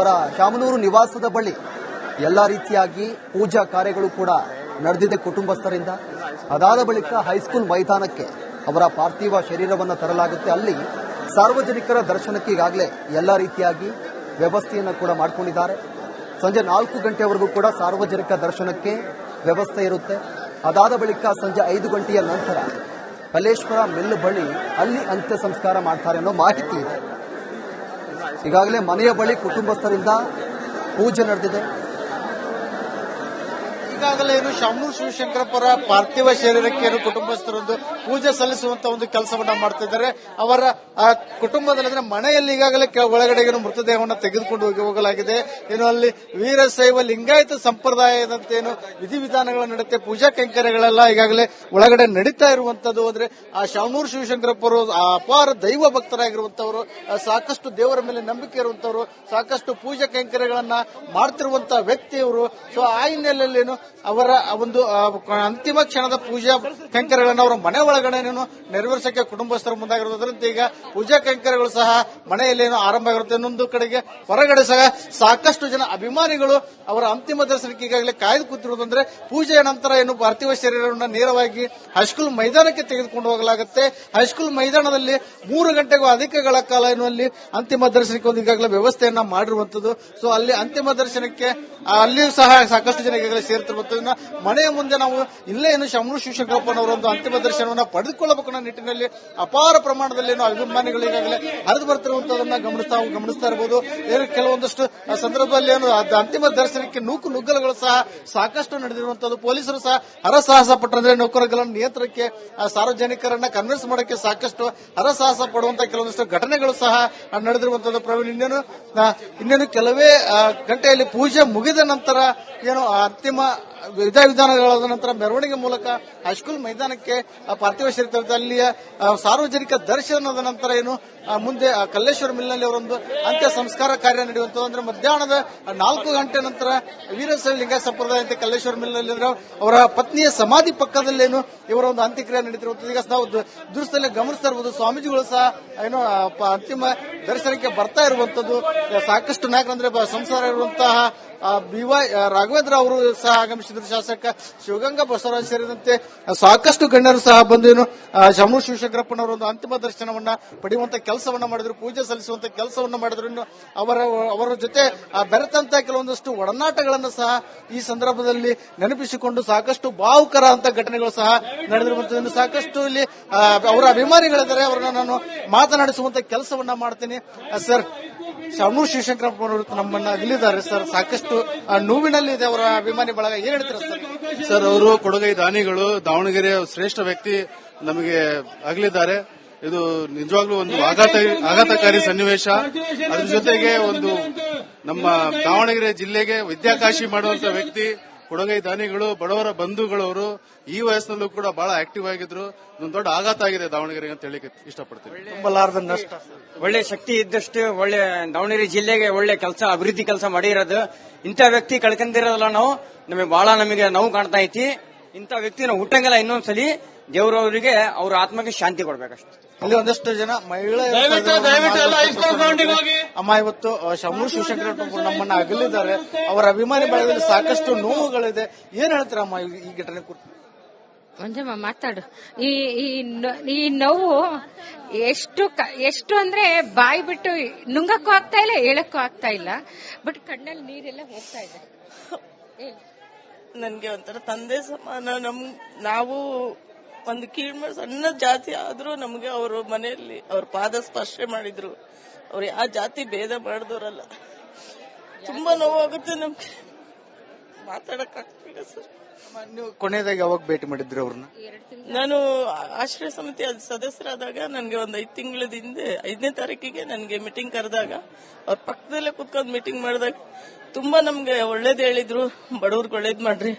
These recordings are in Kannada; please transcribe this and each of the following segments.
ಅವರ ಶಾಮನೂರು ನಿವಾಸದ ಬಳಿ ಎಲ್ಲ ರೀತಿಯಾಗಿ ಪೂಜಾ ಕಾರ್ಯಗಳು ಕೂಡ ನಡೆದಿದೆ ಕುಟುಂಬಸ್ಥರಿಂದ. ಅದಾದ ಬಳಿಕ ಹೈಸ್ಕೂಲ್ ಮೈದಾನಕ್ಕೆ ಅವರ ಪಾರ್ಥಿವ ಶರೀರವನ್ನು ತರಲಾಗುತ್ತೆ. ಅಲ್ಲಿ ಸಾರ್ವಜನಿಕರ ದರ್ಶನಕ್ಕೆ ಈಗಾಗಲೇ ಎಲ್ಲ ರೀತಿಯಾಗಿ ವ್ಯವಸ್ಥೆಯನ್ನು ಕೂಡ ಮಾಡಿಕೊಂಡಿದ್ದಾರೆ. ಸಂಜೆ ನಾಲ್ಕು ಗಂಟೆವರೆಗೂ ಕೂಡ ಸಾರ್ವಜನಿಕ ದರ್ಶನಕ್ಕೆ ವ್ಯವಸ್ಥೆ ಇರುತ್ತೆ. ಅದಾದ ಬಳಿಕ ಸಂಜೆ ಐದು ಗಂಟೆಯ ನಂತರ ಕಲೇಶ್ವರ ಮೆಲ್ಲು ಬಳಿ ಅಲ್ಲಿ ಅಂತ್ಯ ಸಂಸ್ಕಾರ ಮಾಡ್ತಾರೆ ಅನ್ನೋ ಮಾಹಿತಿ ಇದೆ. ಈಗಾಗಲೇ ಮನೆಯ ಬಳಿ ಕುಟುಂಬಸ್ಥರಿಂದ ಪೂಜೆ ನಡೆದಿದೆ. ಈಗಾಗಲೇ ಏನು ಶಾಮನೂರು ಶಿವಶಂಕರಪ್ಪರ ಪಾರ್ಥಿವ ಶರೀರಕ್ಕೆ ಏನು ಕುಟುಂಬಸ್ಥರೊಂದು ಪೂಜೆ ಸಲ್ಲಿಸುವಂತ ಒಂದು ಕೆಲಸವನ್ನ ಮಾಡ್ತಿದ್ದಾರೆ ಅವರ ಕುಟುಂಬದಲ್ಲಿ ಅಂದ್ರೆ ಮನೆಯಲ್ಲಿ ಈಗಾಗಲೇ ಒಳಗಡೆ ಏನು ಮೃತದೇಹವನ್ನು ತೆಗೆದುಕೊಂಡು ಹೋಗಿ ಹೋಗಲಾಗಿದೆ. ಏನು ಅಲ್ಲಿ ವೀರಶೈವ ಲಿಂಗಾಯತ ಸಂಪ್ರದಾಯದಂತೆ ಏನು ವಿಧಿವಿಧಾನಗಳ ನಡತೆ ಪೂಜಾ ಕೈಂಕರ್ಯಗಳೆಲ್ಲ ಈಗಾಗಲೇ ಒಳಗಡೆ ನಡೀತಾ ಇರುವಂತದ್ದು ಅಂದ್ರೆ ಆ ಶಾಮನೂರು ಶಿವಶಂಕರಪ್ಪರು ಅಪಾರ ದೈವ ಭಕ್ತರಾಗಿರುವಂತವರು ಸಾಕಷ್ಟು ದೇವರ ಮೇಲೆ ನಂಬಿಕೆ ಇರುವಂತವರು, ಸಾಕಷ್ಟು ಪೂಜಾ ಕೈಂಕರ್ಯಗಳನ್ನ ಮಾಡ್ತಿರುವಂತಹ ವ್ಯಕ್ತಿಯವರು. ಸೊ ಆ ಹಿನ್ನೆಲೆಯಲ್ಲಿ ಅವರ ಒಂದು ಅಂತಿಮ ಕ್ಷಣದ ಪೂಜಾ ಕೈಂಕರ್ಯಗಳನ್ನು ಅವರ ಮನೆ ಒಳಗಡೆ ನೆರವೇರಿಸಕ್ಕೆ ಕುಟುಂಬಸ್ಥರು ಮುಂದಾಗಿರೋದ್ರಿಂದ ಈಗ ಪೂಜಾ ಕೈಂಕರ್ಯಗಳು ಸಹ ಮನೆಯಲ್ಲೇನು ಆರಂಭ ಆಗಿರುತ್ತೆ ಇನ್ನೊಂದು ಕಡೆಗೆ ಹೊರಗಡೆ ಸಹ ಸಾಕಷ್ಟು ಜನ ಅಭಿಮಾನಿಗಳು ಅವರ ಅಂತಿಮ ದರ್ಶನಕ್ಕೆ ಈಗಾಗಲೇ ಕಾಯ್ದು ಕೂತಿರುವುದಂದ್ರೆ ಪೂಜೆಯ ನಂತರ ಏನು ಪಾರ್ಥಿವ ಶರೀರವನ್ನು ನೇರವಾಗಿ ಹೈಸ್ಕೂಲ್ ಮೈದಾನಕ್ಕೆ ತೆಗೆದುಕೊಂಡು ಹೋಗಲಾಗುತ್ತೆ. ಹೈಸ್ಕೂಲ್ ಮೈದಾನದಲ್ಲಿ ಮೂರು ಗಂಟೆಗೂ ಅಧಿಕಗಳ ಕಾಲ ಏನು ಅಲ್ಲಿ ಅಂತಿಮ ದರ್ಶನಕ್ಕೆ ಒಂದು ಈಗಾಗಲೇ ವ್ಯವಸ್ಥೆಯನ್ನ ಮಾಡಿರುವಂತದ್ದು. ಸೊ ಅಲ್ಲಿ ಅಂತಿಮ ದರ್ಶನಕ್ಕೆ ಅಲ್ಲಿಯೂ ಸಹ ಸಾಕಷ್ಟು ಜನ ಈಗಾಗಲೇ ಸೇರ್ತಿರುವಂತದ್ದು. ಇನ್ನು ಮನೆಯ ಮುಂದೆ ನಾವು ಇಲ್ಲೇ ಏನು ಶಮರು ಶಿವಶಂಕರಪ್ಪನವರ ಒಂದು ಅಂತಿಮ ದರ್ಶನವನ್ನು ಪಡೆದುಕೊಳ್ಳಬೇಕು ಅನ್ನೋ ನಿಟ್ಟಿನಲ್ಲಿ ಅಪಾರ ಪ್ರಮಾಣದಲ್ಲಿ ಏನು ಅಭಿಮಾನಿಗಳು ಈಗಾಗಲೇ ಹರಿದು ಬರ್ತಿರುವಂತದನ್ನ ಗಮನಿಸ್ತಾ ಗಮನಿಸ್ತಾ ಇರಬಹುದು ಕೆಲವೊಂದಷ್ಟು ಸಂದರ್ಭದಲ್ಲಿ ಏನು ಅಂತಿಮ ದರ್ಶನಕ್ಕೆ ನೂಕು ನುಗ್ಗಲುಗಳು ಸಹ ಸಾಕಷ್ಟು ನಡೆದಿರುವಂತದ್ದು ಪೊಲೀಸರು ಸಹ ಹರಸಾಹಸ ಪಟ್ಟಂದ್ರೆ ನೌಕರಗಳ ನಿಯಂತ್ರಣಕ್ಕೆ ಸಾರ್ವಜನಿಕರನ್ನ ಕನ್ವಿನ್ಸ್ ಮಾಡಕ್ಕೆ ಸಾಕಷ್ಟು ಹರಸಾಹಸ ಪಡುವಂತ ಕೆಲವೊಂದಷ್ಟು ಘಟನೆಗಳು ಸಹ ನಡೆದಿರುವಂತದ್ದು ಪ್ರವೀಣ್, ಇನ್ನೇನು ಇನ್ನೇನು ಕೆಲವೇ ಗಂಟೆಯಲ್ಲಿ ಪೂಜೆ ಮುಗಿದ ನಂತರ ಏನು ಆ ಅಂತಿಮ ವಿಧಾನಗಳಾದ ನಂತರ ಮೆರವಣಿಗೆ ಮೂಲಕ ಹೈಸ್ಕೂಲ್ ಮೈದಾನಕ್ಕೆ ಪಾರ್ಥಿವ ಶರೀರ ಅಲ್ಲಿಯ ಸಾರ್ವಜನಿಕ ದರ್ಶನದ ನಂತರ ಏನು ಮುಂದೆ ಕಲ್ಲೇಶ್ವರ ಮಿಲ್ನಲ್ಲಿ ಅವರೊಂದು ಅಂತ್ಯ ಸಂಸ್ಕಾರ ಕಾರ್ಯ ನಡೆಯುವಂಥದ್ದು. ಅಂದ್ರೆ ಮಧ್ಯಾಹ್ನದ ನಾಲ್ಕು ಗಂಟೆ ನಂತರ ವೀರಶೈವ ಲಿಂಗ ಸಂಪ್ರದಾಯ ಅಂತ ಕಲ್ಲೇಶ್ವರ ಮಿಲ್ನಲ್ಲಿ ಅವರ ಪತ್ನಿಯ ಸಮಾಧಿ ಪಕ್ಕದಲ್ಲೇನು ಇವರ ಒಂದು ಅಂತ್ಯಕ್ರಿಯೆ ನಡೀತಿರುವಂತದ್ದು ಈಗ ನಾವು ದೃಶ್ಯದಲ್ಲಿ ಗಮನಿಸ್ತಾ ಇರಬಹುದು ಸ್ವಾಮೀಜಿಗಳು ಸಹ ಏನು ಅಂತಿಮ ದರ್ಶನಕ್ಕೆ ಬರ್ತಾ ಇರುವಂತದ್ದು ಸಾಕಷ್ಟು ನಾಯಕರಂದ್ರೆ ಸಂಸಾರ ಇರುವಂತಹ ಬಿ ವೈ ರಾಘವೇಂದ್ರ ಅವರು ಸಹ ಆಗಮಿಸಿದ್ರು. ಶಾಸಕ ಶಿವಗಂಗಾ ಬಸವರಾಜ್ ಸೇರಿದಂತೆ ಸಾಕಷ್ಟು ಗಣ್ಯರು ಸಹ ಬಂದು ಏನು ಶಮು ಶಿವಶಂಕರಪ್ಪನವರ ಒಂದು ಅಂತಿಮ ದರ್ಶನವನ್ನ ಪಡೆಯುವಂತ ಕೆಲಸವನ್ನ ಮಾಡಿದ್ರು, ಪೂಜೆ ಸಲ್ಲಿಸುವಂತ ಕೆಲಸವನ್ನ ಮಾಡಿದ್ರು. ಅವರ ಅವರ ಜೊತೆ ಬೆರೆತಂತ ಕೆಲವೊಂದಷ್ಟು ಒಡನಾಟಗಳನ್ನು ಸಹ ಈ ಸಂದರ್ಭದಲ್ಲಿ ನೆನಪಿಸಿಕೊಂಡು ಸಾಕಷ್ಟು ಭಾವುಕರ ಅಂತ ಘಟನೆಗಳು ಸಹ ನಡೆದಿರುವಂತದ್ದು ಸಾಕಷ್ಟು ಇಲ್ಲಿ ಅವರ ಅಭಿಮಾನಿಗಳಿದ್ದಾರೆ. ಅವರನ್ನ ನಾನು ಮಾತನಾಡಿಸುವಂತ ಕೆಲಸವನ್ನ ಮಾಡ್ತೀನಿ. ಸರ್ ಶಮೂರ್ ಶಿವಶಂಕರಪ್ಪನವರು ನಮ್ಮನ್ನ ಇಲ್ಲಿದ್ದಾರೆ. ಸರ್, ಸಾಕಷ್ಟು ಆ, ನೋವಿನಲ್ಲಿದೆ ಅವರ ಅಭಿಮಾನಿ ಬಳಗ. ಏನ್ ಹೇಳ್ತಾರೆ ಸರ್? ಅವರು ಕೊಡಗೈ ದಾನಿಗಳು ದಾವಣಗೆರೆಯ ಶ್ರೇಷ್ಠ ವ್ಯಕ್ತಿ ನಮಗೆ ಆಗಲಿದ್ದಾರೆ ಇದು ನಿಜವಾಗ್ಲೂ ಒಂದು ಆಘಾತ ಆಘಾತಕಾರಿ ಸನ್ನಿವೇಶ. ಅದ್ರ ಜೊತೆಗೆ ಒಂದು ನಮ್ಮ ದಾವಣಗೆರೆ ಜಿಲ್ಲೆಗೆ ವಿದ್ಯಾಕಾಶಿ ಮಾಡುವಂತ ವ್ಯಕ್ತಿ. ಕೊಡಗೈ ದಾನಿಗಳು, ಬಡವರ ಬಂಧುಗಳವರು ಈ ವಯಸ್ಸಿನಲ್ಲೂ ಕೂಡ ಬಹಳ ಆಕ್ಟಿವ್ ಆಗಿದ್ರು. ಒಂದು ದೊಡ್ಡ ಆಘಾತ ಆಗಿದೆ ದಾವಣಗೆರೆ ಅಂತ ಹೇಳಿಕ್ಕೆ ಇಷ್ಟಪಡ್ತೀನಿ. ತುಂಬಲಾರದ ನಷ್ಟ. ಒಳ್ಳೆ ಶಕ್ತಿ ಇದ್ದಷ್ಟು ಒಳ್ಳೆ ದಾವಣಗೆರೆ ಜಿಲ್ಲೆಗೆ ಒಳ್ಳೆ ಕೆಲಸ, ಅಭಿವೃದ್ಧಿ ಕೆಲಸ ಮಾಡಿರೋದು ಇಂಥ ವ್ಯಕ್ತಿ ಕಳ್ಕೊಂಡಿರೋದಲ್ಲ ನಾವು. ನಮಗೆ ಬಹಳ ನಮಗೆ ನೋವು ಕಾಣ್ತಾ ಐತಿ. ಇಂಥ ವ್ಯಕ್ತಿ ನಾವು ಹುಟ್ಟಂಗಿಲ್ಲ ಇನ್ನೊಂದ್ಸಲಿ ದೇವರವರಿಗೆ ಅವ್ರ ಆತ್ಮಕ್ಕೆ ಶಾಂತಿ ಕೊಡ್ಬೇಕಷ್ಟೇ. ಇಲ್ಲಿ ಒಂದಷ್ಟು ಜನ ಮಹಿಳೆಯರು ಅಮ್ಮ ಇವತ್ತು ಶಮೂರ್ ಶಿವಶಂಕರ ನಮ್ಮನ್ನ ಅಗಲಿದ್ದಾರೆ. ಅವರ ಅಭಿಮಾನಿ ಬಳಗದಲ್ಲಿ ಸಾಕಷ್ಟು ನೋವುಗಳಿದೆ. ಏನ್ ಹೇಳ್ತೀರಾ ಅಮ್ಮ ಈ- ಘಟನೆ ಕುರಿತು ಮಂಜಮ್ಮ ಮಾತಾಡು. ಈ ಈ ನೊ- ಈ ನೋವು ಎಷ್ಟು ಕ- ಎಷ್ಟು ಅಂದ್ರೆ ಬಾಯಿ ಬಿಟ್ಟು ನುಂಗಕ್ಕೂ ಆಗ್ತಾ ಇಲ್ಲ ಹೇಳಕ್ಕೂ ಆಗ್ತಾ ಇಲ್ಲ. ಬಟ್ ಕಣ್ಣಲ್ಲಿ ನೀರೆಲ್ಲ ಹೋಗ್ತಾ ಇದೆ. ನನ್ಗೆ ಒಂಥರ ತಂದೆ ಸಮಾನ. ನಮ್ ನಾವು ಒಂದು ಕೀಳ್ಮ ಸಣ್ಣ ಜಾತಿ ಆದ್ರೂ ನಮ್ಗೆ ಅವರು ಮನೆಯಲ್ಲಿ ಅವ್ರ ಪಾದ ಸ್ಪರ್ಶೆ ಮಾಡಿದ್ರು. ಅವ್ರು ಯಾವ ಜಾತಿ ಭೇದ ಮಾಡಿದವರಲ್ಲ ತುಂಬಾ ನೋವಾಗುತ್ತೆ ನಮ್ಗೆ. ಮಾತಾಡಕ್ ಆಗ್ತಿಲ್ಲ ಸರ್ ನೀವು ಕೊನೆಯದಾಗಿ ಯಾವಾಗ ಭೇಟಿ ಮಾಡಿದ್ರಿ ಅವ್ರನ್ನ? ನಾನು ಆಶ್ರಯ ಸಮಿತಿ ಅದ್ ಸದಸ್ಯರಾದಾಗ ನನ್ಗೆ ಒಂದ್ ಐದು ತಿಂಗಳದ ಹಿಂದೆ ಐದನೇ ತಾರೀಕಿಗೆ ನನ್ಗೆ ಮೀಟಿಂಗ್ ಕರೆದಾಗ ಅವ್ರ ಪಕ್ಕದಲ್ಲೇ ಕುತ್ಕೊಂಡ್ ಮೀಟಿಂಗ್ ಮಾಡಿದಾಗ ತುಂಬಾ ನಮ್ಗೆ ಒಳ್ಳೇದ್ ಹೇಳಿದ್ರು ಬಡವ್ರಿಗೆ ಒಳ್ಳೇದ್ ಮಾಡ್ರಿ.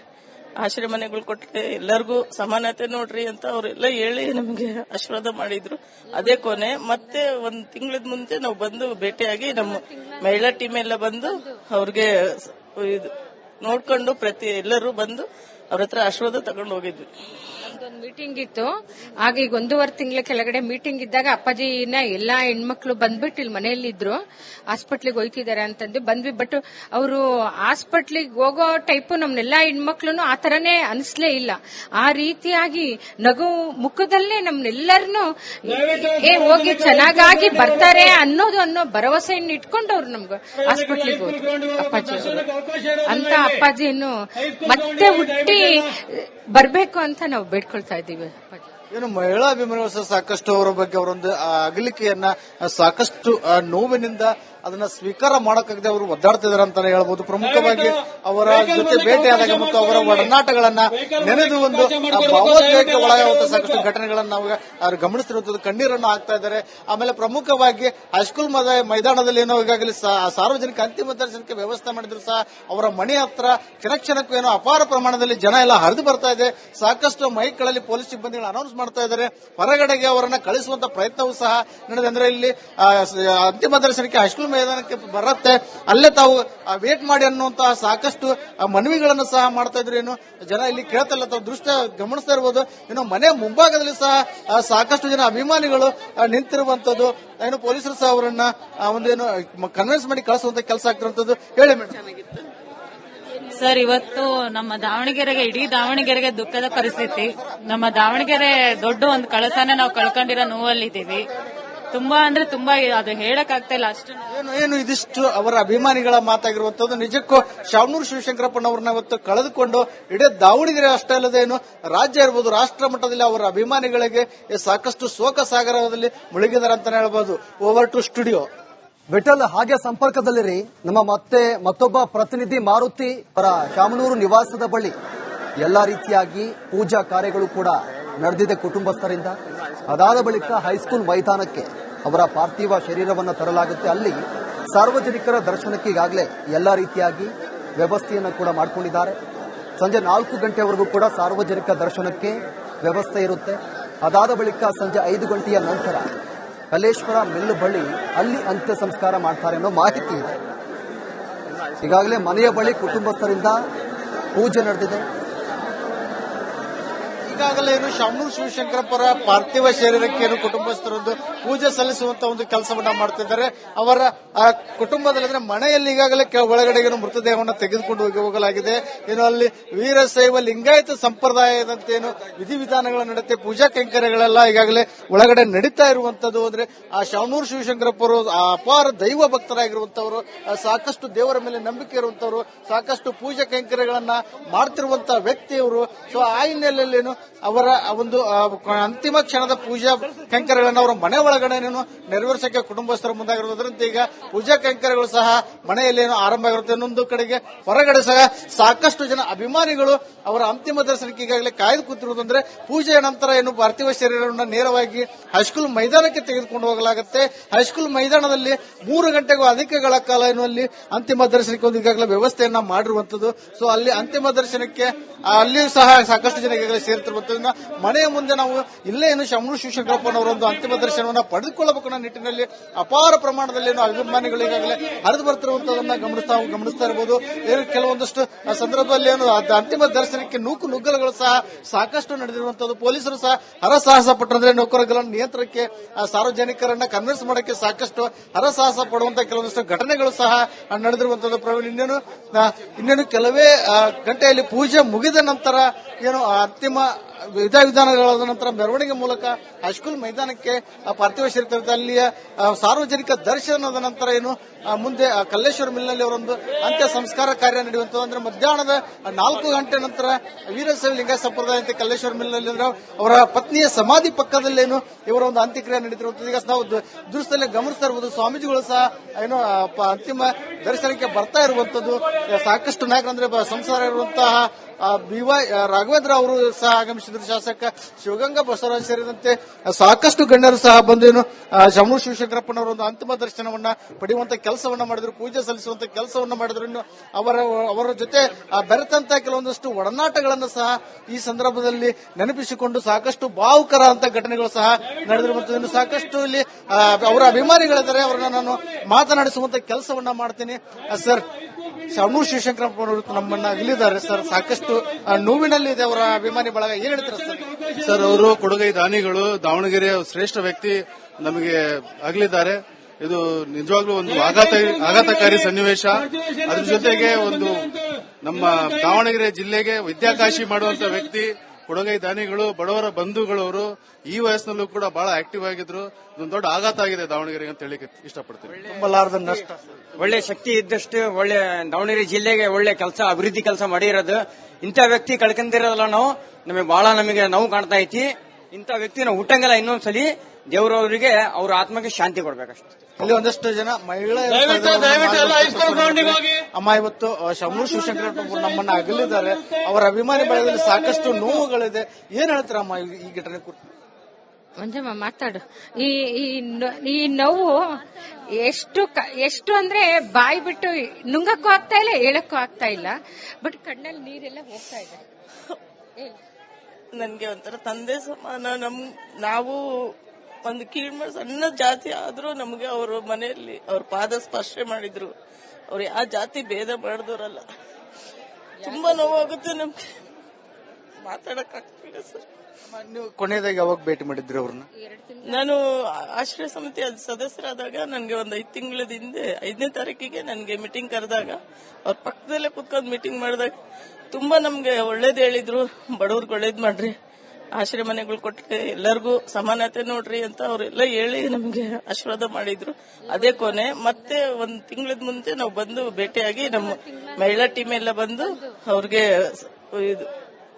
ಆಶ್ರಯ ಮನೆಗಳು ಕೊಟ್ರೆ ಎಲ್ಲರಿಗೂ ಸಮಾನತೆ ನೋಡ್ರಿ ಅಂತ ಅವರೆಲ್ಲ ಹೇಳಿ ನಮಗೆ ಆಶೀರ್ವಾದ ಮಾಡಿದ್ರು. ಅದೇ ಕೊನೆ. ಮತ್ತೆ ಒಂದ್ ತಿಂಗಳದ ಮುಂಚೆ ನಾವು ಬಂದು ಭೇಟಿಯಾಗಿ ನಮ್ಮ ಮಹಿಳಾ ಟೀಮ್ ಎಲ್ಲ ಬಂದು ಅವ್ರಿಗೆ ನೋಡ್ಕೊಂಡು ಪ್ರತಿ ಎಲ್ಲರೂ ಬಂದು ಅವ್ರ ಹತ್ರ ಆಶೀರ್ವಾದ ತಗೊಂಡು ಹೋಗಿದ್ವಿ. ನಮ್ದೊಂದು ಮೀಟಿಂಗ್ ಇತ್ತು. ಆಗ ಈಗ ಒಂದೂವರೆ ತಿಂಗಳ ಕೆಳಗಡೆ ಮೀಟಿಂಗ್ ಇದ್ದಾಗ ಅಪ್ಪಾಜಿನ ಎಲ್ಲಾ ಹೆಣ್ಮಕ್ಳು ಬಂದ್ಬಿಟ್ಟು ಇಲ್ಲಿ ಮನೆಯಲ್ಲಿ ಇದ್ರು ಹಾಸ್ಪಿಟ್ಲಿಗೆ ಹೋಯ್ತಿದ್ದಾರೆ ಅಂತಂದು ಬಂದ್ವಿ. ಬಟ್ ಅವರು ಹಾಸ್ಪಿಟ್ಲಿಗೆ ಹೋಗೋ ಟೈಪ್ ನಮ್ನೆಲ್ಲಾ ಹೆಣ್ಮಕ್ಳು ಆ ತರನೇ ಅನಿಸ್ಲೇ ಇಲ್ಲ. ಆ ರೀತಿಯಾಗಿ ನಗು ಮುಖದಲ್ಲೇ ನಮ್ನೆಲ್ಲರನ್ನು ಏ ಹೋಗಿ ಚೆನ್ನಾಗಾಗಿ ಬರ್ತಾರೆ ಅನ್ನೋದು ಅನ್ನೋ ಭರವಸೆಯನ್ನು ಇಟ್ಕೊಂಡು ಅವ್ರು ನಮ್ಗೆ ಹಾಸ್ಪಿಟ್ಲಿಗೆ ಹೋದ್ರು. ಅಪ್ಪಾಜಿ. ಅಂತ ಅಪ್ಪಾಜಿಯನ್ನು ಮತ್ತೆ ಹುಟ್ಟಿ ಬರ್ಬೇಕು ಅಂತ ನಾವು ಬೇಡ್ಕೊಳ್ತಾ ಇದ್ದೀವಿ. ಏನು ಮಹಿಳಾ ಅಭಿಮಾನಿಗಳು ಸಾಕಷ್ಟು ಅವರ ಬಗ್ಗೆ ಅವರೊಂದು ಅಗಲಿಕೆಯನ್ನ ಸಾಕಷ್ಟು ನೋವಿನಿಂದ ಅದನ್ನ ಸ್ವೀಕಾರ ಮಾಡಕ್ಕಾಗದೆ ಅವರು ಒದ್ದಾಡ್ತಿದ್ದಾರೆ ಅಂತಾನೆ ಹೇಳ್ಬೋದು. ಪ್ರಮುಖವಾಗಿ ಅವರ ಜೊತೆ ಭೇಟಿಯಾದಾಗ ಮತ್ತು ಅವರ ಒಡನಾಟಗಳನ್ನ ನೆನೆದು ಒಂದು ಭಾವೋದ್ವೇಗ ಭಾವೋದ್ವೇಗಕ್ಕೆ ಒಳಗಾಗುವಂತ ಸಾಕಷ್ಟು ಘಟನೆಗಳನ್ನ ನಾವು ಅವರು ಗಮನಿಸಿರುವಂತದ್ದು ಕಣ್ಣೀರನ್ನು ಹಾಕ್ತಾ ಇದ್ದಾರೆ. ಆಮೇಲೆ ಪ್ರಮುಖವಾಗಿ ಹೈಸ್ಕೂಲ್ ಮದ- ಮೈದಾನದಲ್ಲಿ ಏನೋ ಈಗಾಗಲೇ ಸಾರ್ವಜನಿಕ ಅಂತಿಮ ದರ್ಶನಕ್ಕೆ ವ್ಯವಸ್ಥೆ ಮಾಡಿದ್ರು ಸಹ ಅವರ ಮನೆ ಹತ್ರ ಕ್ಷಣಕ್ಷಣಕ್ಕೂ ಏನೋ ಅಪಾರ ಪ್ರಮಾಣದಲ್ಲಿ ಜನ ಎಲ್ಲ ಹರಿದು ಬರ್ತಾ ಇದೆ. ಸಾಕಷ್ಟು ಮೈಕ್ಗಳಲ್ಲಿ ಪೊಲೀಸ್ ಸಿಬ್ಬಂದಿಗಳು ಅನೌನ್ಸ್ ಮಾಡ್ತಾ ಇದ್ದಾರೆ. ಹೊರಗಡೆಗೆ ಅವರನ್ನ ಕಳಿಸುವಂತ ಪ್ರಯತ್ನವೂ ಸಹ ನಡೆದಂದ್ರೆ ಅಂದ್ರೆ ಇಲ್ಲಿ ಅಂತಿಮ ದರ್ಶನಕ್ಕೆ ಹೈಸ್ಕೂಲ್ ಮೈದಾನಕ್ಕೆ ಬರುತ್ತೆ. ಅಲ್ಲೇ ತಾವು ವೇಟ್ ಮಾಡಿ ಅನ್ನುವಂತಹ ಸಾಕಷ್ಟು ಮನವಿಗಳನ್ನು ಸಹ ಮಾಡ್ತಾ ಇದ್ರು ಏನು? ಜನ ಇಲ್ಲಿ ಕೇಳ್ತಲ್ಲ ತಾವು ದೃಷ್ಟ ಗಮನಿಸ್ತಾ ಇರಬಹುದು ಇನ್ನು ಮನೆ ಮುಂಭಾಗದಲ್ಲಿ ಸಹ ಸಾಕಷ್ಟು ಜನ ಅಭಿಮಾನಿಗಳು ನಿಂತಿರುವಂತದ್ದು ಏನು ಪೊಲೀಸರು ಸಹ ಅವರನ್ನ ಒಂದೇನು ಕನ್ವಿನ್ಸ್ ಮಾಡಿ ಕಳಿಸುವಂತ ಕೆಲಸ ಆಗ್ತಿರುವಂತದ್ದು ಹೇಳಿ ಮೇಡಮ್ ಸರ್, ಇವತ್ತು ನಮ್ಮ ದಾವಣಗೆರೆಗೆ, ಇಡೀ ದಾವಣಗೆರೆಗೆ ದುಃಖದ ಪರಿಸ್ಥಿತಿ. ನಮ್ಮ ದಾವಣಗೆರೆ ದೊಡ್ಡ ಒಂದು ಕಳಸನ ನಾವು ಕಳ್ಕೊಂಡಿರೋ ನೋವಲ್ಲಿದ್ದೀವಿ. ತುಂಬಾ ಅಂದ್ರೆ ತುಂಬಾ ಅದು ಹೇಳಕ್ ಆಗ್ತಾ ಇಲ್ಲ ಅಷ್ಟು ಏನು ಏನು ಇದಿಷ್ಟು ಅವರ ಅಭಿಮಾನಿಗಳ ಮಾತಾಗಿರುವಂತದ್ದು ನಿಜಕ್ಕೂ ಶಾವನೂರು ಶಿವಶಂಕರಪ್ಪನವ್ರನ್ನ ಇವತ್ತು ಕಳೆದುಕೊಂಡು ಇಡೀ ದಾವಣಗೆರೆ ಅಷ್ಟೇ ಅಲ್ಲದೆ ಏನು ರಾಜ್ಯ ಇರ್ಬೋದು ರಾಷ್ಟ್ರ ಮಟ್ಟದಲ್ಲಿ ಅವರ ಅಭಿಮಾನಿಗಳಿಗೆ ಸಾಕಷ್ಟು ಶೋಕ ಸಾಗರದಲ್ಲಿ ಮುಳುಗಿದ್ದಾರೆ ಅಂತಾನೆ ಹೇಳ್ಬೋದು. ಓವರ್ ಟು ಸ್ಟುಡಿಯೋ ವಿಠಲ್ ಹಾಗೆ ಸಂಪರ್ಕದಲ್ಲಿರಿ. ನಮ್ಮ ಮತ್ತೆ ಮತ್ತೊಬ್ಬ ಪ್ರತಿನಿಧಿ ಮಾರುತಿ ಅವರ ಶಾಮನೂರು ನಿವಾಸದ ಬಳಿ. ಎಲ್ಲಾ ರೀತಿಯಾಗಿ ಪೂಜಾ ಕಾರ್ಯಗಳು ಕೂಡ ನಡೆದಿದೆ ಕುಟುಂಬಸ್ಥರಿಂದ. ಅದಾದ ಬಳಿಕ ಹೈಸ್ಕೂಲ್ ಮೈದಾನಕ್ಕೆ ಅವರ ಪಾರ್ಥಿವ ಶರೀರವನ್ನು ತರಲಾಗುತ್ತೆ. ಅಲ್ಲಿ ಸಾರ್ವಜನಿಕರ ದರ್ಶನಕ್ಕೆ ಈಗಾಗಲೇ ಎಲ್ಲ ರೀತಿಯಾಗಿ ವ್ಯವಸ್ಥೆಯನ್ನು ಕೂಡ ಮಾಡಿಕೊಂಡಿದ್ದಾರೆ. ಸಂಜೆ ನಾಲ್ಕು ಗಂಟೆವರೆಗೂ ಕೂಡ ಸಾರ್ವಜನಿಕ ದರ್ಶನಕ್ಕೆ ವ್ಯವಸ್ಥೆ ಇರುತ್ತೆ. ಅದಾದ ಬಳಿಕ ಸಂಜೆ ಐದು ಗಂಟೆಯ ನಂತರ ಕಲೇಶ್ವರ ಮಿಲ್ಲು ಬಳಿ ಅಲ್ಲಿ ಅಂತ್ಯ ಸಂಸ್ಕಾರ ಮಾಡ್ತಾರೆ ಅನ್ನೋ ಮಾಹಿತಿ ಇದೆ. ಈಗಾಗಲೇ ಮನೆಯ ಬಳಿ ಕುಟುಂಬಸ್ಥರಿಂದ ಪೂಜೆ ನಡೆದಿದೆ. ಈಗಾಗಲೇ ಏನು ಶಾಮನೂರು ಶಿವಶಂಕರಪ್ಪರ ಪಾರ್ಥಿವ ಶರೀರಕ್ಕೆ ಏನು ಕುಟುಂಬಸ್ಥರೊಂದು ಪೂಜೆ ಸಲ್ಲಿಸುವಂತ ಒಂದು ಕೆಲಸವನ್ನ ಮಾಡ್ತಿದ್ದಾರೆ. ಅವರ ಕುಟುಂಬದಲ್ಲಿ ಅಂದ್ರೆ ಮನೆಯಲ್ಲಿ ಈಗಾಗಲೇ ಒಳಗಡೆ ಏನು ಮೃತದೇಹವನ್ನು ತೆಗೆದುಕೊಂಡು ಹೋಗಿ ಹೋಗಲಾಗಿದೆ. ಏನು ಅಲ್ಲಿ ವೀರಶೈವ ಲಿಂಗಾಯತ ಸಂಪ್ರದಾಯದಂತೆ ಏನು ವಿಧಿವಿಧಾನಗಳ ನಡತೆ, ಪೂಜಾ ಕೈಂಕರ್ಯಗಳೆಲ್ಲ ಈಗಾಗಲೇ ಒಳಗಡೆ ನಡೀತಾ ಇರುವಂತದ್ದು. ಅಂದ್ರೆ ಆ ಶಾಮನೂರು ಶಿವಶಂಕರಪ್ಪರು ಅಪಾರ ದೈವ ಭಕ್ತರಾಗಿರುವಂತವರು ಸಾಕಷ್ಟು ದೇವರ ಮೇಲೆ ನಂಬಿಕೆ ಇರುವಂತವರು, ಸಾಕಷ್ಟು ಪೂಜಾ ಕೈಂಕರ್ಯಗಳನ್ನ ಮಾಡ್ತಿರುವಂತಹ ವ್ಯಕ್ತಿಯವರು. ಸೊ ಆ ಹಿನ್ನೆಲೆಯಲ್ಲಿ ಅವರ ಒಂದು ಅಂತಿಮ ಕ್ಷಣದ ಪೂಜಾ ಕಂಕರಗಳನ್ನು ಅವರ ಮನೆ ಒಳಗಡೆನೇನು ನೆರವೇರಿಸಕ್ಕೆ ಕುಟುಂಬಸ್ಥರು ಮುಂದಾಗಿರುವುದರಿಂದ ಈಗ ಪೂಜಾ ಕೈಂಕರ್ಯಗಳು ಸಹ ಮನೆಯಲ್ಲಿ ಏನು ಆರಂಭ ಆಗಿರುತ್ತೆ ಇನ್ನೊಂದು ಕಡೆಗೆ ಹೊರಗಡೆ ಸಹ ಸಾಕಷ್ಟು ಜನ ಅಭಿಮಾನಿಗಳು ಅವರ ಅಂತಿಮ ದರ್ಶನಕ್ಕೆ ಈಗಾಗಲೇ ಕಾಯ್ದು ಕೂತಿರುವುದಂದ್ರೆ ಪೂಜೆಯ ನಂತರ ಏನು ಪಾರ್ಥಿವ ಶರೀರವನ್ನು ನೇರವಾಗಿ ಹೈಸ್ಕೂಲ್ ಮೈದಾನಕ್ಕೆ ತೆಗೆದುಕೊಂಡು ಹೋಗಲಾಗುತ್ತೆ. ಹೈಸ್ಕೂಲ್ ಮೈದಾನದಲ್ಲಿ ಮೂರು ಗಂಟೆಗೂ ಅಧಿಕಗಳ ಕಾಲ ಏನು ಅಲ್ಲಿ ಅಂತಿಮ ದರ್ಶನಕ್ಕೆ ಒಂದು ಈಗಾಗಲೇ ವ್ಯವಸ್ಥೆಯನ್ನ ಮಾಡಿರುವಂತದ್ದು. ಸೊ ಅಲ್ಲಿ ಅಂತಿಮ ದರ್ಶನಕ್ಕೆ ಅಲ್ಲಿಯೂ ಸಹ ಸಾಕಷ್ಟು ಜನ ಈಗಾಗಲೇ ಸೇರ್ತಿರುವಂತದ್ರಿಂದ ಮನೆಯ ಮುಂದೆ ನಾವು ಇಲ್ಲೇ ಏನು ಶಮರು ಶಿವಶಂಕರಪ್ಪನವರ ಒಂದು ಅಂತಿಮ ದರ್ಶನವನ್ನು ಪಡೆದುಕೊಳ್ಳಬೇಕು ಅನ್ನೋ ನಿಟ್ಟಿನಲ್ಲಿ ಅಪಾರ ಪ್ರಮಾಣದಲ್ಲಿ ಏನು ಅಭಿಮಾನಿಗಳು ಈಗಾಗಲೇ ಹರಿದು ಬರ್ತಿರುವಂತದನ್ನ ಗಮನಿಸ್ತಾ ಗಮನಿಸ್ತಾ ಇರಬಹುದು ಕೆಲವೊಂದಷ್ಟು ಸಂದರ್ಭದಲ್ಲಿ ಏನು ಅಂತಿಮ ದರ್ಶನಕ್ಕೆ ನೂಕು ನುಗ್ಗಲುಗಳು ಸಹ ಸಾಕಷ್ಟು ನಡೆದಿರುವಂತದ್ದು. ಪೊಲೀಸರು ಸಹ ಹರಸಾಹಸ ಪಟ್ಟಂದ್ರೆ ನೌಕರಗಳ ನಿಯಂತ್ರಣಕ್ಕೆ ಸಾರ್ವಜನಿಕರನ್ನ ಕನ್ವಿನ್ಸ್ ಮಾಡಕ್ಕೆ ಸಾಕಷ್ಟು ಹರಸಾಹಸ ಪಡುವಂತಹ ಕೆಲವೊಂದಷ್ಟು ಘಟನೆಗಳು ಸಹ ನಡೆದಿರುವಂತದ್ದು. ಪ್ರವೀಣ್, ಇನ್ನೇನು ಇನ್ನೇನು ಕೆಲವೇ ಗಂಟೆಯಲ್ಲಿ ಪೂಜೆ ಮುಗಿದ ನಂತರ ಏನು, ಆ ಅಂತಿಮ ವಿಧಾನಗಳಾದ ನಂತರ ಮೆರವಣಿಗೆ ಮೂಲಕ ಹೈಸ್ಕೂಲ್ ಮೈದಾನಕ್ಕೆ ಪಾರ್ಥಿವ ಶರೀರ ಅಲ್ಲಿಯ ಸಾರ್ವಜನಿಕ ದರ್ಶನದ ನಂತರ ಏನು ಮುಂದೆ ಕಲ್ಲೇಶ್ವರ ಮಿಲ್ನಲ್ಲಿ ಅವರೊಂದು ಅಂತ್ಯ ಸಂಸ್ಕಾರ ಕಾರ್ಯ ನಡೆಯುವಂತದ್ದು ಅಂದ್ರೆ ಮಧ್ಯಾಹ್ನದ ನಾಲ್ಕು ಗಂಟೆ ನಂತರ ವೀರಶೈವ ಲಿಂಗ ಸಂಪ್ರದಾಯ ಅಂತ ಕಲ್ಲೇಶ್ವರ ಮಿಲ್ನಲ್ಲಿ ಅಂದ್ರೆ ಅವರ ಪತ್ನಿಯ ಸಮಾಧಿ ಪಕ್ಕದಲ್ಲೇನು ಇವರ ಒಂದು ಅಂತ್ಯಕ್ರಿಯೆ ನಡೀತಿರುವಂತದ್ದು ಈಗ ನಾವು ದೃಶ್ಯದಲ್ಲಿ ಗಮನಿಸ್ತಾ ಇರಬಹುದು ಸ್ವಾಮೀಜಿಗಳು ಸಹ ಏನು ಅಂತಿಮ ದರ್ಶನಕ್ಕೆ ಬರ್ತಾ ಇರುವಂತದ್ದು ಸಾಕಷ್ಟು ನಾಯಕರು ಅಂದ್ರೆ ಸಂಸಾರ ಇರುವಂತಹ ಬಿ ವೈ ರಾಘವೇಂದ್ರ ಅವರು ಸಹ ಆಗಮಿಸಿದ್ರು. ಶಾಸಕ ಶಿವಗಂಗಾ ಬಸವರಾಜ್ ಸೇರಿದಂತೆ ಸಾಕಷ್ಟು ಗಣ್ಯರು ಸಹ ಬಂದೇನು ಶಮು ಶಿವಶಂಕರಪ್ಪನವರು ಒಂದು ಅಂತಿಮ ದರ್ಶನವನ್ನ ಪಡೆಯುವಂತ ಕೆಲಸವನ್ನ ಮಾಡಿದ್ರು, ಪೂಜೆ ಸಲ್ಲಿಸುವಂತ ಕೆಲಸವನ್ನ ಮಾಡಿದ್ರು. ಅವರ ಅವರ ಜೊತೆ ಬೆರೆತಂತ ಕೆಲವೊಂದಷ್ಟು ಒಡನಾಟಗಳನ್ನು ಸಹ ಈ ಸಂದರ್ಭದಲ್ಲಿ ನೆನಪಿಸಿಕೊಂಡು ಸಾಕಷ್ಟು ಭಾವುಕರ ಅಂತ ಘಟನೆಗಳು ಸಹ ನಡೆದಿರುವಂತದ್ದು ಸಾಕಷ್ಟು ಇಲ್ಲಿ ಅವರ ಅಭಿಮಾನಿಗಳಿದ್ದಾರೆ. ಅವರನ್ನ ನಾನು ಮಾತನಾಡಿಸುವಂತ ಕೆಲಸವನ್ನ ಮಾಡ್ತೀನಿ. ಸರ್ ಶರಣು ಶಿವಶಂಕರಪ್ಪ ಅವರು ನಮ್ಮನ್ನ ಅಗಲಿದ್ದಾರೆ ಸರ್, ಸಾಕಷ್ಟು ನೋವಿನಲ್ಲಿದೆ ಅವರ ಅಭಿಮಾನಿ ಬಳಗ. ಏನ್ ಹೇಳ್ತಾರೆ ಸರ್? ಸರ್, ಅವರು ಕೊಡುಗೈ ದಾನಿಗಳು ದಾವಣಗೆರೆ ಶ್ರೇಷ್ಠ ವ್ಯಕ್ತಿ ನಮಗೆ ಅಗಲಿದ್ದಾರೆ. ಇದು ನಿಜವಾಗ್ಲೂ ಒಂದು ಆಘಾತ, ಆಘಾತಕಾರಿ ಸನ್ನಿವೇಶ. ಅದ್ರ ಜೊತೆಗೆ ಒಂದು ನಮ್ಮ ದಾವಣಗೆರೆ ಜಿಲ್ಲೆಗೆ ವಿದ್ಯಾಕಾಶಿ ಮಾಡುವಂತ ವ್ಯಕ್ತಿ. ಕೊಡುಗೈ ದಾನಿಗಳು ಬಡವರ ಬಂಧುಗಳವರು ಈ ವಯಸ್ಸಿನಲ್ಲೂ ಕೂಡ ಬಹಳ ಆಕ್ಟಿವ್ ಆಗಿದ್ರು. ಇದೊಂದು ದೊಡ್ಡ ಆಘಾತ ಆಗಿದೆ ದಾವಣಗೆರೆ ಅಂತ ಹೇಳಿ ಇಷ್ಟಪಡ್ತೀನಿ. ತುಂಬಲಾರದ ನಷ್ಟ. ಒಳ್ಳೆ ಶಕ್ತಿ ಇದ್ದಷ್ಟು ಒಳ್ಳೆ ದಾವಣಗೆರೆ ಜಿಲ್ಲೆಗೆ ಒಳ್ಳೆ ಕೆಲಸ ಅಭಿವೃದ್ಧಿ ಕೆಲಸ ಮಾಡಿರೋದು. ಇಂಥ ವ್ಯಕ್ತಿ ಕಳ್ಕೊಂಡಿರೋದಲ್ಲ ನಾವು. ನಮಗೆ ಬಹಳ ನಮಗೆ ನೋವು ಕಾಣ್ತಾ ಐತಿ. ಇಂಥ ವ್ಯಕ್ತಿನ ಹುಟ್ಟಂಗಲ್ಲ ಇನ್ನೊಂದ್ಸಲಿ ದೇವರವರಿಗೆ ಅವ್ರ ಆತ್ಮಕ್ಕೆ ಶಾಂತಿ ಕೊಡ್ಬೇಕಷ್ಟೇ. ಇಲ್ಲಿ ಒಂದಷ್ಟು ಜನ ಮಹಿಳೆ ಅಮ್ಮ ಇವತ್ತು ಶಮೂರ್ ಶಂಭೂರ್ ಶಿವಶಂಕರ ನಮ್ಮನ್ನ ಅಗಲಿದ್ದಾರೆ. ಅವರ ಅಭಿಮಾನಿ ಬಳಗದಲ್ಲಿ ಸಾಕಷ್ಟು ನೋವುಗಳಿದೆ. ಏನ್ ಹೇಳ್ತೀರಮ್ಮ ಈ- ಈ ಘಟನೆ ಕುರಿತು? ಮಂಜಮ್ಮ ಮಾತಾಡು. ಈ ಈ ನೊ- ಈ ನೋವು ಎಷ್ಟು ಕ- ಎಷ್ಟು ಅಂದ್ರೆ ಬಾಯಿ ಬಿಟ್ಟು ನುಂಗಕ್ಕೂ ಆಗ್ತಾ ಇಲ್ಲ ಹೇಳಕ್ಕೂ ಆಗ್ತಾ ಇಲ್ಲ. ಬಟ್ ಕಣ್ಣಲ್ಲಿ ನೀರೆಲ್ಲ ಹೋಗ್ತಾ ಇದೆ. ನನ್ಗೆ ಒಂಥರ ತಂದೆ ಸಮಾನ. ನಮ್ ನಾವು ಒಂದು ಕೀಳ್ಮ ಸಣ್ಣ ಜಾತಿ ಆದ್ರೂ ನಮ್ಗೆ ಅವರು ಮನೆಯಲ್ಲಿ ಅವ್ರ ಪಾದ ಸ್ಪರ್ಶ ಮಾಡಿದ್ರು. ಅವ್ರು ಯಾವ ಜಾತಿ ಭೇದ ಮಾಡಿದವರಲ್ಲ ತುಂಬಾ ನೋವಾಗುತ್ತೆ ನಮ್ಗೆ. ಮಾತಾಡಕ್ ಆಗ್ತಿಲ್ಲ ಸರ್. ನೀವು ಕೊನೆಯದಾಗಿ ಯಾವಾಗ ಭೇಟಿ ಮಾಡಿದ್ರಿ ಅವ್ರನ್ನ? ನಾನು ಆಶ್ರಯ ಸಮಿತಿ ಸದಸ್ಯರಾದಾಗ ನನ್ಗೆ ಒಂದ್ ಐದ್ ತಿಂಗಳ ಹಿಂದೆ ಐದನೇ ತಾರೀಕಿಗೆ ನನ್ಗೆ ಮೀಟಿಂಗ್ ಕರೆದಾಗ ಅವ್ರ ಪಕ್ಕದಲ್ಲೇ ಕುತ್ಕೊಂಡ್ ಮೀಟಿಂಗ್ ಮಾಡಿದಾಗ ತುಂಬಾ ನಮ್ಗೆ ಒಳ್ಳೇದ್ ಹೇಳಿದ್ರು ಬಡವ್ರಿಗೆ ಒಳ್ಳೇದ್ ಮಾಡ್ರಿ. ಆಶ್ರಯ ಮನೆಗಳು ಕೊಟ್ಟರೆ ಎಲ್ಲರಿಗೂ ಸಮಾನತೆ ನೋಡ್ರಿ ಅಂತ ಅವರೆಲ್ಲ ಹೇಳಿ ನಮಗೆ ಆಶೀರ್ವಾದ ಮಾಡಿದ್ರು. ಅದೇ ಕೊನೆ. ಮತ್ತೆ ಒಂದ್ ತಿಂಗಳದ ಮುಂದೆ ನಾವು ಬಂದು ಭೇಟಿಯಾಗಿ ನಮ್ಮ ಮಹಿಳಾ ಟೀಮ್ ಎಲ್ಲ ಬಂದು ಅವ್ರಿಗೆ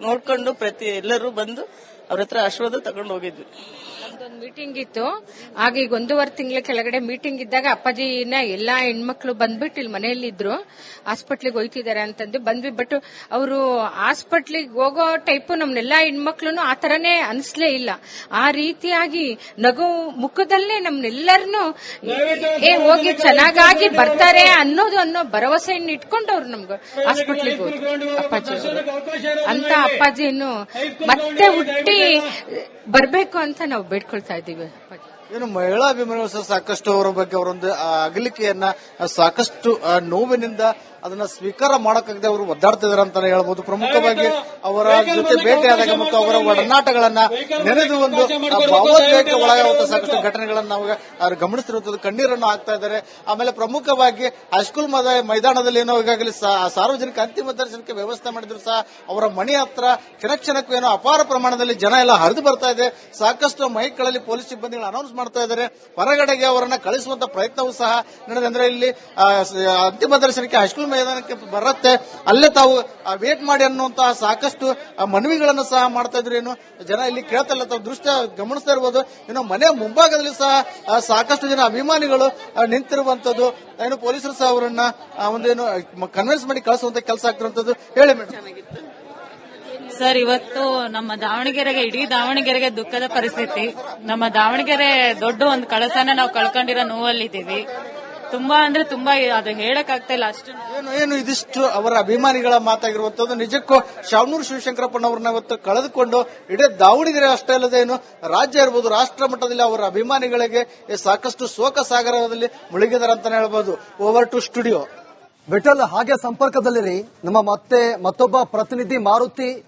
ನೋಡ್ಕೊಂಡು ಪ್ರತಿ ಎಲ್ಲರೂ ಬಂದು ಅವ್ರ ಹತ್ರ ಆಶೀರ್ವಾದ ತಗೊಂಡು ಹೋಗಿದ್ವಿ. ನಮ್ದೊಂದು ಮೀಟಿಂಗ್ ಇತ್ತು. ಆಗ ಈಗ ಒಂದೂವರೆ ತಿಂಗಳ ಕೆಳಗಡೆ ಮೀಟಿಂಗ್ ಇದ್ದಾಗ ಅಪ್ಪಾಜಿನ ಎಲ್ಲಾ ಹೆಣ್ಮಕ್ಳು ಬಂದ್ಬಿಟ್ಟು ಇಲ್ಲಿ ಮನೆಯಲ್ಲಿ ಇದ್ರು ಹಾಸ್ಪಿಟ್ಲಿಗೆ ಹೋಯ್ತಿದ್ದಾರೆ ಅಂತಂದು ಬಂದ್ವಿ. ಬಟ್ ಅವರು ಹಾಸ್ಪಿಟ್ಲಿಗೆ ಹೋಗೋ ಟೈಪ್ ನಮ್ನೆಲ್ಲಾ ಹೆಣ್ಮಕ್ಳು ಆ ತರನೇ ಅನ್ಸ್ಲೇ ಇಲ್ಲ. ಆ ರೀತಿಯಾಗಿ ನಗು ಮುಖದಲ್ಲೇ ನಮ್ನೆಲ್ಲರನ್ನು ಏ ಹೋಗಿ ಚೆನ್ನಾಗಾಗಿ ಬರ್ತಾರೆ ಅನ್ನೋದು ಅನ್ನೋ ಭರವಸೆಯನ್ನು ಇಟ್ಕೊಂಡು ಅವ್ರು ನಮ್ಗೆ ಹಾಸ್ಪಿಟ್ಲಿಗೆ ಹೋದ್ರು ಅಪ್ಪಾಜಿ ಅಂತ ಅಪ್ಪಾಜಿನು ಮತ್ತೆ ಹುಟ್ಟಿ ಬರ್ಬೇಕು ಅಂತ ನಾವು ಬೇಡ್ಕೊಳ್ತಾ ಇದ್ದೀವಿ. ಏನು ಮಹಿಳಾ ಅಭಿಮಾನಿಗಳು ಸಾಕಷ್ಟು ಅವರ ಬಗ್ಗೆ ಅವರೊಂದು ಅಗಲಿಕೆಯನ್ನ ಸಾಕಷ್ಟು ನೋವಿನಿಂದ ಅದನ್ನ ಸ್ವೀಕಾರ ಮಾಡಕ್ಕಾಗದೆ ಅವರು ಒದ್ದಾಡ್ತಿದಾರೆ ಅಂತಾನೆ ಹೇಳ್ಬೋದು. ಪ್ರಮುಖವಾಗಿ ಅವರ ಜೊತೆ ಭೇಟಿಯಾದಾಗ ಮತ್ತು ಅವರ ಒಡನಾಟಗಳನ್ನ ನೆನೆದು ಒಂದು ಭಾವೋದ್ವೇಗಕ್ಕೆ ಒಳಗಾಗುವಂತ ಸಾಕಷ್ಟು ಘಟನೆಗಳನ್ನ ನಾವು ಅವರು ಗಮನಿಸಿರುವಂತದ್ದು ಕಣ್ಣೀರನ್ನು ಹಾಕ್ತಾ ಇದ್ದಾರೆ. ಆಮೇಲೆ ಪ್ರಮುಖವಾಗಿ ಹೈಸ್ಕೂಲ್ ಮದ ಮೈದಾನದಲ್ಲಿ ಏನೋ ಈಗಾಗಲೇ ಸಾರ್ವಜನಿಕ ಅಂತಿಮ ದರ್ಶನಕ್ಕೆ ವ್ಯವಸ್ಥೆ ಮಾಡಿದ್ರು ಸಹ ಅವರ ಮನೆ ಹತ್ರ ಕ್ಷಣಕ್ಷಣಕ್ಕೂ ಏನೋ ಅಪಾರ ಪ್ರಮಾಣದಲ್ಲಿ ಜನ ಎಲ್ಲ ಹರಿದು ಬರ್ತಾ ಇದೆ. ಸಾಕಷ್ಟು ಮೈಕ್ಗಳಲ್ಲಿ ಪೊಲೀಸ್ ಸಿಬ್ಬಂದಿಗಳು ಅನೌನ್ಸ್ ಮಾಡ್ತಾ ಇದ್ದಾರೆ. ಹೊರಗಡೆಗೆ ಅವರನ್ನ ಕಳಿಸುವಂತ ಪ್ರಯತ್ನವೂ ಸಹ ನಡೆದಂದ್ರೆ ಇಲ್ಲಿ ಅಂತಿಮ ದರ್ಶನಕ್ಕೆ ಹೈಸ್ಕೂಲ್ ಮೈದಾನಕ್ಕೆ ಬರುತ್ತೆ, ಅಲ್ಲೇ ತಾವು ವೇಟ್ ಮಾಡಿ ಅನ್ನುವಂತಹ ಸಾಕಷ್ಟು ಮನವಿಗಳನ್ನು ಸಹ ಮಾಡ್ತಾ ಇದ್ರು. ಏನು ಜನ ಇಲ್ಲಿ ಕೇಳ್ತಲ್ಲ ತಾವು ದೃಶ್ಯ ಗಮನಿಸ್ತಾ ಇರ್ಬೋದು. ಇನ್ನು ಮನೆ ಮುಂಭಾಗದಲ್ಲಿ ಸಹ ಸಾಕಷ್ಟು ಜನ ಅಭಿಮಾನಿಗಳು ನಿಂತಿರುವಂತದ್ದು ಏನು ಪೊಲೀಸರು ಸಹ ಅವರನ್ನ ಒಂದೇನು ಕನ್ವಿನ್ಸ್ ಮಾಡಿ ಕಳಿಸುವಂತ ಕೆಲಸ ಆಗ್ತಿರುವಂತದ್ದು ಹೇಳಿ ಮೇಡಮ್ ಸರ್, ಇವತ್ತು ನಮ್ಮ ದಾವಣಗೆರೆಗೆ, ಇಡೀ ದಾವಣಗೆರೆಗೆ ದುಃಖದ ಪರಿಸ್ಥಿತಿ. ನಮ್ಮ ದಾವಣಗೆರೆ ದೊಡ್ಡ ಒಂದು ಕಳಸನ ನಾವು ಕಳ್ಕೊಂಡಿರೋ ನೋವಲ್ಲಿದ್ದೀವಿ. ತುಂಬಾ ಅಂದ್ರೆ ತುಂಬಾ ಅದು ಹೇಳಕ್ ಆಗ್ತಾ ಇಲ್ಲ ಅಷ್ಟು. ಏನು ಏನು ಇದಿಷ್ಟು ಅವರ ಅಭಿಮಾನಿಗಳ ಮಾತಾಗಿರುವಂತದ್ದು ನಿಜಕ್ಕೂ ಶಾವನೂರು ಶಿವಶಂಕರಪ್ಪನವ್ರನ್ನ ಇವತ್ತು ಕಳೆದುಕೊಂಡು ಇಡೀ ದಾವಣಗೆರೆ ಅಷ್ಟೇ ಅಲ್ಲದೆ ಏನು ರಾಜ್ಯ ಇರ್ಬೋದು ರಾಷ್ಟ್ರ ಮಟ್ಟದಲ್ಲಿ ಅವರ ಅಭಿಮಾನಿಗಳಿಗೆ ಸಾಕಷ್ಟು ಶೋಕ ಸಾಗರದಲ್ಲಿ ಮುಳುಗಿದಾರೆ ಅಂತಾನೆ ಹೇಳ್ಬೋದು. ಓವರ್ ಟು ಸ್ಟುಡಿಯೋ ಬೆಟಲ್ ಹಾಗೆ ಸಂಪರ್ಕದಲ್ಲಿರಿ. ನಮ್ಮ ಮತ್ತೆ ಮತ್ತೊಬ್ಬ ಪ್ರತಿನಿಧಿ ಮಾರುತಿ